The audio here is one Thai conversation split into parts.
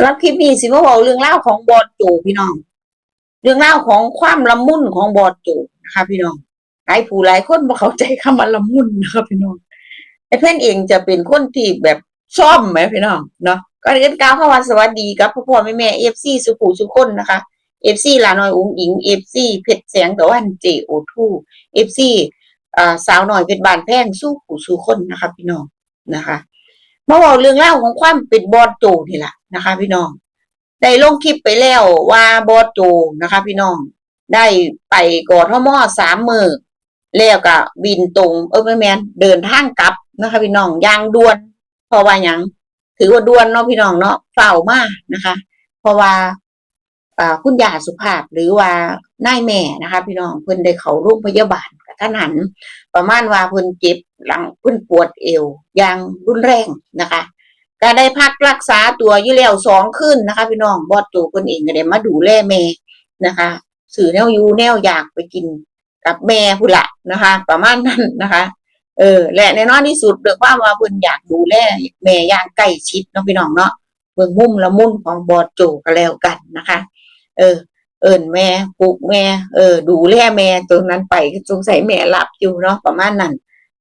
สำหรับคลิปนี้สิมาบอกเรื่องเล่าของบอดโจพี่น้อง เรื่องเล่าของความละมุนของบอดโจนะคะพี่น้องหลายผู้หลายคนบ่เข้าใจคำว่าละมุนนะคะพี่น้องไอ้เพื่อนเองจะเป็นคนที่แบบซ่อมไหมพี่น้องเนาะก็เรียนกล่าวคำว่าสวัสดีกับพ่อพ่อแม่แม่เอฟซีสุขุสุขคนนะคะเอฟซีลาน้อยอุ้งอิงเอฟซีเพชรแสงตะวันเจโอทูเอฟซีสาวหน่อยเพชรบานแพงสู้ผู้สู้คนนะคะพี่น้องนะคะมาบอกเรื่องเล่าของความเป็นบอดโจนี่แหละ นะคะ พี่น้องได้ลงคลิปไปแล้วว่าบอดโจนะคะ พี่น้อง ได้ไปกอทมอสามมือแล้วก็บินตรงเออไม่แมนเดินทางกลับนะคะ พี่น้องยางด่วนเพราะว่าหยังถือว่าด่วนเนาะพี่น้องเนาะเฝ้ามากนะคะ เพราะว่าคุณยาสุภาพหรือว่านายแม่นะคะ พี่น้องเพิ่นได้เขาโรงพยาบาลกระทันหัน ประมาณว่าเพิ่นเจ็บหลังเพิ่นปวดเอวอย่างรุนแรงนะคะ ก็ได้พักรักษาตัวอยู่แล้วสองคืนนะคะ พี่น้องบอดโจเพิ่นเองก็ได้มาดูแลแม่นะคะสื่อแนวยูแนวอยากไปกินกับแม่พุละนะคะ ประมาณนั้นนะคะ เออ และแน่นอนที่สุดเรื่องว่าว่าเพิ่นอยากดูแลแม่อย่างใกล้ชิดเนาะพี่น้องเนาะเบิ่งมุมละมุนของบอดโจก็แล้วกันนะคะ เออ เอิญแม่ปลูกแม่ เออ ดูแลแม่ตรงนั้นไปสงสัยแม่หลับอยู่เนาะประมาณนั้น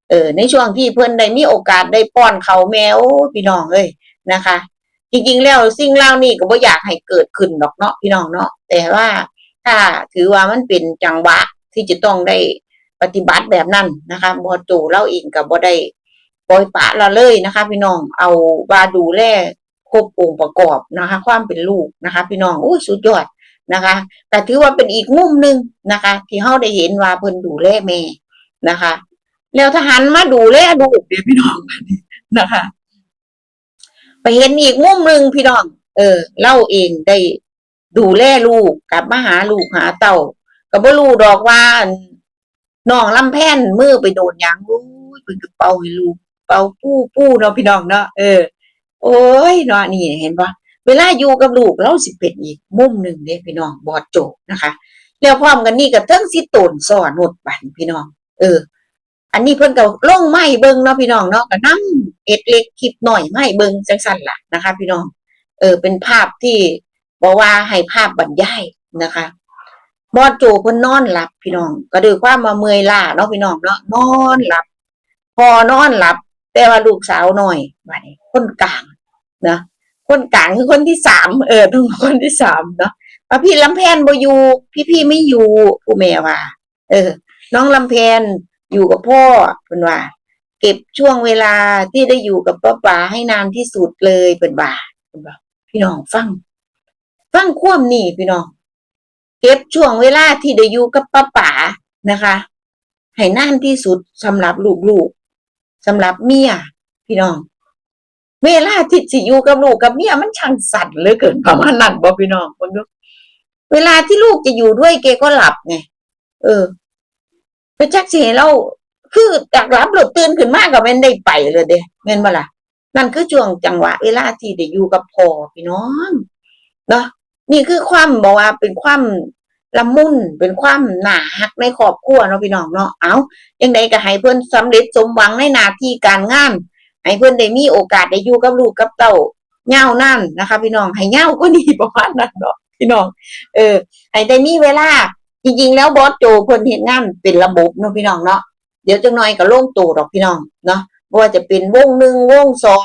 เออในช่วงที่เพิ่นได้มีโอกาสได้ป้อนเขาแมวพี่น้องเอ้ยนะคะ จริงๆแล้วสิ่งเหล่านี้ก็บ่อยากให้เกิดขึ้นดอกเนาะพี่น้องเนาะแต่ว่าถ้าถือว่ามันเป็นจังหวะที่จะต้องได้ปฏิบัติแบบนั้นนะคะบอโจเล่าเองกับบ่ได้ปล่อยปละละเลยนะคะ พี่น้องเอาว่าดูแลครบองค์ประกอบนะคะ ความเป็นลูกนะคะ พี่น้องโอ้ยสุดยอดนะคะแต่ถือว่าเป็นอีกมุมหนึ่งนะคะ ที่เฮาได้เห็นว่าเพิ่นดูแลแม่นะคะ แล้วทหารมาดูแลลูกเดี๋ยวพี่น้องนะคะ ไปเห็นอีกมุมหนึ่งพี่น้อง เออ เล่าเองได้ดูแลลูกกลับมาหาลูกหาเต่าก็บ่รู้ดอกว่าน้องลำแพนมือไปโดนหยังอู้ยเพิ่นก็เป่าให้ลูกเป่าปู้ปู้เนาะพี่น้องเนาะเออ โอ้ยเนาะนี่เห็นปะเวลาอยู่กับลูกเราสิเป็นอีกมุมหนึ่งเด้พี่น้องบอดโจกนะคะ แล้วพร้อมกันนี่ก็เทิงสิโตนสอนหนดบันพี่น้อง เออ อันนี้เพิ่นก็ลงไม้เบิ่งเนาะพี่น้องเนาะก็นำเอ็ดเล็กคลิปหน่อยไม้เบิ่งจังซั่นล่ะนะคะ พี่น้อง เออ เป็นภาพที่บอกว่าให้ภาพบรรยายนะคะบอดโจเพิ่นนอนหลับพี่น้อง ก็ด้วยความมาเมื่อยล้าเนาะพี่น้องเนาะนอนหลับ พอนอนหลับ แต่ว่าลูกสาวหน่อยบัดนี้คนกลางนะคนกลางคือคนที่สามเออต้องคนที่สามเนาะว่าพี่ลำแพนบอยู่พี่พี่ไม่อยู่ผู้แม่ว่า เออ น้องลำแพน อยู่กับพ่อเพิ่นว่า เก็บช่วงเวลาที่ได้อยู่กับป้าป๋าให้นานที่สุดเลยเพิ่นว่าเพิ่นว่าพี่น้องฟัง ฟังความนี่พี่น้อง เก็บช่วงเวลาที่ได้อยู่กับป้าป๋านะคะ ให้นานที่สุดสำหรับลูกๆสำหรับเมียพี่น้อง เวลาที่สิอยู่กับลูกกับเมียมันช่างสั่นเหลือเกินประมาณนั้นบ่พี่น้องเพิ่นดูเวลาที่ลูกจะอยู่ด้วยแกก็หลับไง เออ ไปจักสิให้เราคือจากรับหลบตื่นขึ้นมาก็แม่นได้ไปเลยเด้แม่นบ่ล่ะนั่นคือช่วงจังหวะเวลาที่ได้อยู่กับพ่อพี่น้องเนาะนี่คือความบอกว่าเป็นความละมุนเป็นความหนาฮักในครอบครัวเนาะพี่น้องเนาะเอายังไงก็ให้เพิ่อนสำเร็จสมหวังในหน้าที่การงานให้เพิ่อนได้มีโอกาสได้อยู่กับลูกกับเต้าเง่าวนั่นนะคะ พี่น้องให้เง่าวก็ดีประมาณนั้นเนาะพี่น้อง เออให้ได้มีเวลา จริงๆแล้วบอสโจเพิ่นเฮ็ดงานเป็นระบบเนาะพี่น้องเนาะเดี๋ยวจังหน่อยก็โล่งโตดอกพี่น้องเนาะบ่ว่าจะเป็นวงหนึ่งวงสอง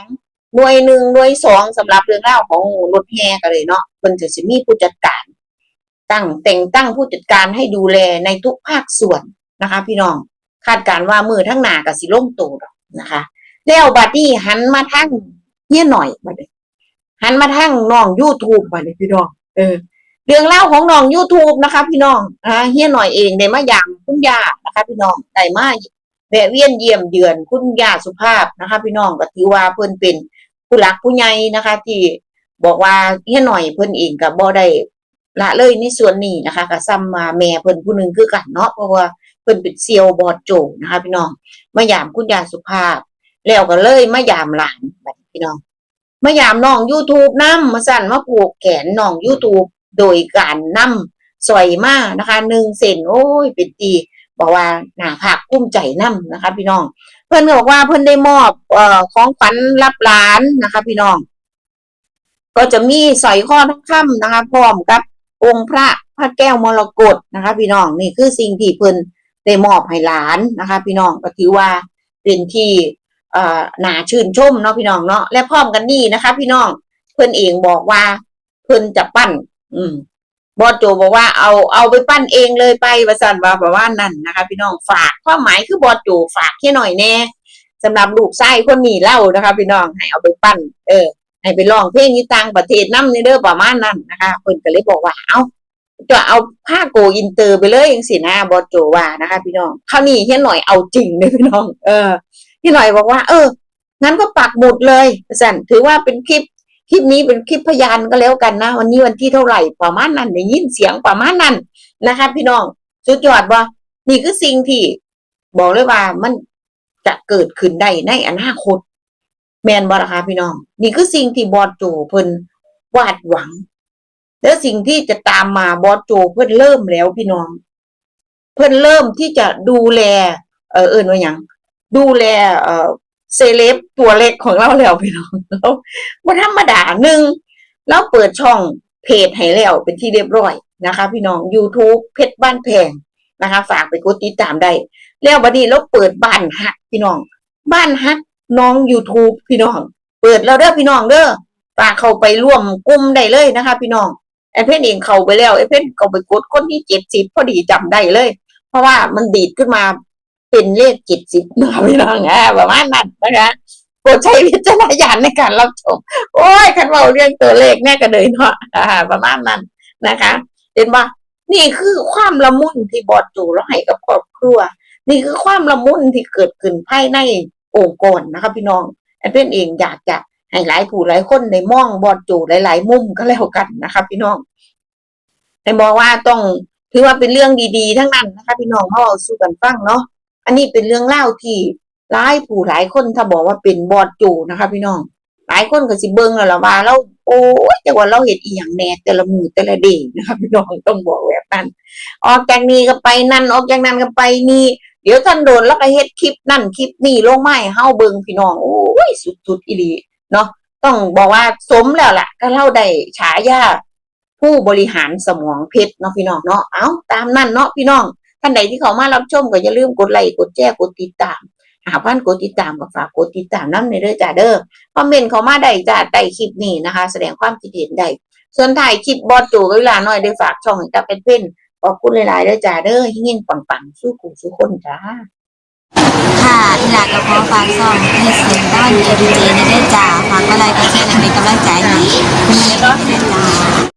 หน่วยหนึ่งหน่วยสองสำหรับเรื่องราของรถแห่กันเลยเนาะเพิ่นจะมีผู้จัดการ ตั้งแต่งตั้งผู้จัดการให้ดูแลในทุกภาคส่วนนะคะ พี่น้องคาดการณ์ว่ามือทั้งหนาก็สิลงโตดอกนะคะแล้วบัดนี้หันมาทางเฮียหน่อยบัดนี้หันมาทางน้อง YouTube บัดนี้พี่น้องเออ เรื่องเล่าของน้อง YouTube นะคะ พี่น้องอ่าเฮียหน่อยเองได้มายามคุณย่านะคะ พี่น้องได้มาแวะเวียนเยี่ยมเยือนคุณย่าสุภาพนะคะ พี่น้องก็ถือว่าเพิ่นเป็นผู้หลักผู้ใหญ่นะคะ ที่บอกว่าเฮียหน่อยเพิ่นเองก็บ่ได้ละเลยในส่วนนี้นะคะก็ซ้ำมาแม่เพิ่นผู้หนึงคือกันเนาะเพราะว่าเพิ่นเป็นเซียวบอดโจนะคะ พี่น้องมายามคุณย่าสุภาพ แล้วก็เลยมายามหลานบัดนี้พี่น้องมายามน้อง YouTube นำมาสั่นมาผูกแขนน้อง YouTube โดยการนำสอยมานะคะหนึ่งเซนโอ้ยเป็นตีบอกว่าหน้าภาคภูมิใจนำนะคะ พี่น้อง เพื่อนบอกว่าเพื่อนได้มอบเอ่อของขวัญรับหลานนะคะ พี่น้อง ก็จะมีสร้อยคอทองคำนะคะ พร้อมกับองค์พระพระแก้วมรกตนะคะ พี่น้องนี่คือสิ่งที่เพิ่อนได้มอบให้หลานนะคะ พี่น้องก็ถือว่าเป็นที่เอ่อน่าชื่นชมเนาะพี่น้องเนาะและพร้อมกันนี่นะคะ พี่น้องเพิ่อนเองบอกว่าเพิ่อนจะปั้น อืมบอสโจบอกว่าเอาเอาไปปั้นเองเลยไปประสันว่าแบบว่านั่นนะคะ พี่น้องฝากความหมายคือบอสโจฝากแค่หน่อยแน่สำหรับลูกไส้คนนี้เล่านะคะ พี่น้องให้เอาไปปั้น เออให้ไปร้องเพลงยู่ต่างประเทศน้ำในเด้อประมาณนั้นนะคะเพิ่นก็เลยบอกว่าเอาจะเอาผ้าโกอินเตอร์ไปเลยอย่างสินะบอสโจว่านะคะ พี่น้องคราวนี้เฮียหน่อยเอาจริงเลยพี่น้อง เออเฮียหน่อยบอกว่า เอองั้นก็ปักหมุดเลยสันถือว่าเป็นคลิป คลิปนี้เป็นคลิปพยานก็แล้วกันนะ วันนี้วันที่เท่าไหร่ประมาณนั้นได้ยินเสียงประมาณนั้นนะคะ พี่น้องสุดยอดว่านี่คือสิ่งที่บอกเลยว่ามันจะเกิดขึ้นได้ในอนาคต แมนบอนะคะพี่น้อง นี่คือสิ่งที่บอสโจเพิ่นวาดหวัง แล้วสิ่งที่จะตามมาบอสโจเพิ่นเริ่มแล้วพี่น้อง เพิ่นเริ่มที่จะดูแล เออเอินว่าหยังดูแลเอ่อ เซเลบตัวเล็กของเราแล้วพี่น้องแล้วว่าธรรมดาหนึ่งแล้วเปิดช่องเพจให้แล้วเป็นที่เรียบร้อยนะคะ พี่น้อง YouTube เพชรบ้านแพงนะคะ ฝากไปกดติดตามได้ แล้วบัดนี้เราเปิดบ้านฮักพี่น้อง บ้านฮักน้อง YouTube พี่น้อง เปิดแล้วเด้อพี่น้องเด้อฝากเข้าไปร่วมกลุ่มได้เลยนะคะ พี่น้องไอเพนเองเข้าไปแล้วไอเพนเข้าไปกดคนที่เจ็ดสิบพอดีจำได้เลย เพราะว่ามันดีดขึ้นมา เป็นเลขจ็ดสิบนะคะพี่น้องอ่าประมาณนั้นนะคะโปรดใช้วิจารณญาณในการรับชม โอ้ยคันเราเรื่องตัวเลขแน่ก็เลยเนาะอ่าประมาณนั้นนะคะ เห็นปะนี่คือความละมุนที่บอดจูแล้วให้กับครอบครัว นี่คือความละมุนที่เกิดขึ้นภายในองค์กรนะคะพี่น้องแอนเป็นเองอยากจะให้หลายผู้หลายคนในมองบอดจูหลาย ๆ มุมก็แล้วกันนะคะพี่น้องแต่บอกว่าต้องถือว่าเป็นเรื่องดีๆ ทั้งนั้นนะคะพี่น้องมาะเอาสู่กันฟังเนาะ อันนี้เป็นเรื่องเล่าที่หลายผู้หลายคนถ้าบอกว่าเป็นบอดจูนะคะพี่น้อง หลายคนก็สิเบิ่งแล้วล่ะว่าเราโอ้ยแต่ว่าเราเห็นอีหยังแหน่แต่ละมือแต่ละเดย์นะคะพี่น้องต้องบอกแบบนั้นออกจากนี้ก็ไปนั่นออกจากนั้นก็ไปนี่เดี๋ยวท่านโดนแล้วก็เฮ็ดคลิปนั่นคลิปนี่ลงมาให้เฮาเบิงพี่น้องโอ้ยสุดๆอีหลีเนาะต้องบอกว่าสมแล้วล่ะ ก็เล่าได้ฉายาผู้บริหารสมองเพชรเนาะพี่น้องเนาะเอาตามนั่นเนาะพี่น้อง ท่านใดที่เขามารับชมก็อย่าลืมกดไลค์กดแชร์กดติดตามหาพันกดติดตามก็ฝากกดติดตามน้ำในเด้อจ้าเด้อคอมเมนต์เขามาได้จ้าใต้คลิปนี้นะคะ แสดงความคิดเห็นได้ส่วนถ่ายคลิปบอสจูเวลาหน่อยได้ฝากช่องให้กับเป็นเพื่อนขอบคุณหลายๆเด้อจ้าเด้อเฮงๆปังๆสู้กูสู้คนจ้าค่ะอีหลากก็ขอฝากซ่องให้เสียงด้านเอดีเจในได้จ่าฝากก็ไลค์ก็แชร์และเป็นกำลังใจให้มีในได้จ่า